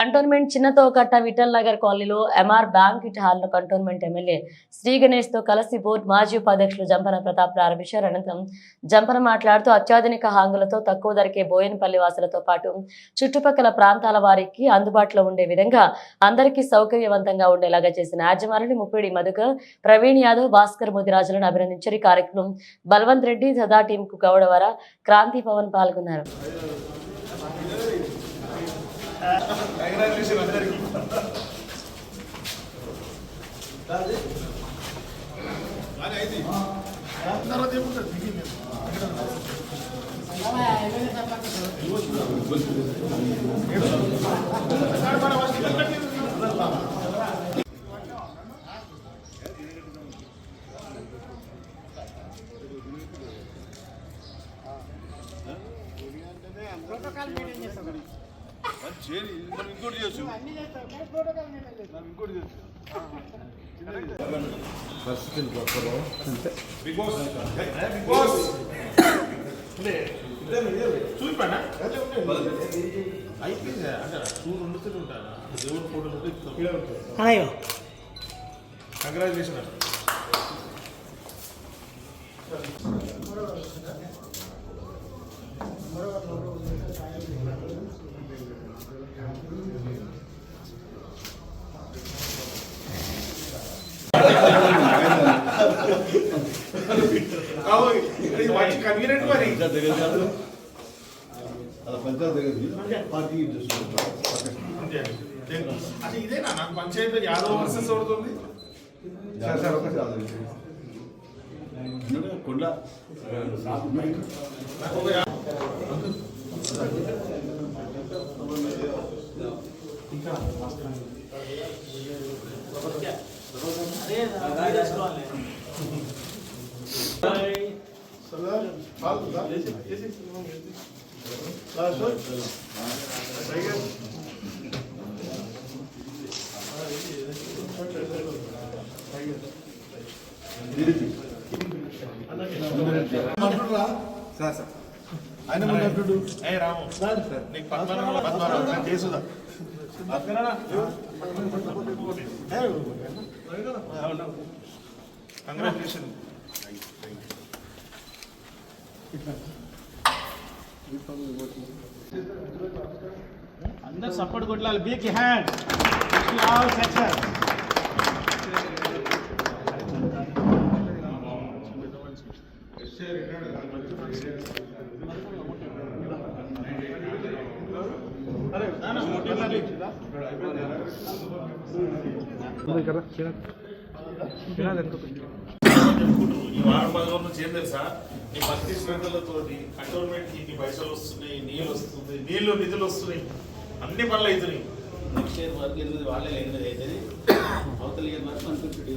Cantonment చిన్నతోకట్ట Vithal Nagar కాలనీలో MR banquet hall Cantonment MLA Shri గణేష్తో కలిసి board మాజీ ఉపాధ్యక్షులు జంపన ప్రతాప్ ప్రారంభించారు. అనంతరం జంపన మాట్లాడుతూ అత్యాధునిక హాంగులతో తక్కువ ధరకే బోయనపల్లి వాసులతో పాటు చుట్టుపక్కల ప్రాంతాల వారికి అందుబాటులో ఉండే విధంగా అందరికీ సౌకర్యవంతంగా ఉండేలాగా చేసిన యాజమానుని ముప్పిడి మధుకర్ ప్రవీణ్ యాదవ్ భాస్కర్ మోదిరాజులను అభినందించారు. ఈ కార్యక్రమం బల్వంత్ రెడ్డి సదా టీం కు గౌడవర క్రాంతి పవన్ పాల్గొన్నారు. 나그네씨 만나는 기분. 나지? 아니 아니지. 아, 나라 대본들 되게 매. 아, 나와야 이거 잡아서. 이거 뭐야? 이거 뭐야? 잘 봐라 와서 이거 빨리 ప్రోటోకాల్ మీటింగ్ చేస్తాం చేరి మనం ఇంకోటి మనం ఇంకోటి చేయొచ్చు బిగ్ బాస్ బిగ్ బాస్ చూపానా అయిపోయింది అంటే రెండు సార్లు ఉంటాను దేవుడు ఫోటోలు ఉంటే ఇస్తాం అయ్యో. కంగ్రాచులేషన్ మంచి కన్వీనియంట్ మరి అలా పంచాయతీ దగ్గర పార్టీకి చేసుకుంటాం అంతే అండి. అంటే ఇదేనా నాకు పంచాయతీ యాదవ్ వర్సెస్ అవుతుంది కొండ నాకు సార్ సార్ ఆయన అంటుడు ఏ రాము నీకు పద్మనాభం పద్మనాభం నేను చేసుదా కంగ్రాచులేషన్ అందరు సపోర్ట్ కొట్టాలి బిగ్ హ్యాండ్ ఆల్ సక్సెస్ ఈ వారం పది రోజుల నుంచి ఏం తెలుసా? నీ భక్తి శ్రద్ధలతోటి కంటోన్మెంట్కి పైసలు వస్తున్నాయి నీళ్ళు వస్తుంది నీళ్ళు నిధులు వస్తున్నాయి. అన్ని పనులు అవుతున్నాయి నెక్స్ట్ ఇయర్ వరకు ఎనిమిది వాళ్ళే ఎనిమిది అవుతుంది అవతల ఇయర్ వరకు వన్ ఫిఫ్టీ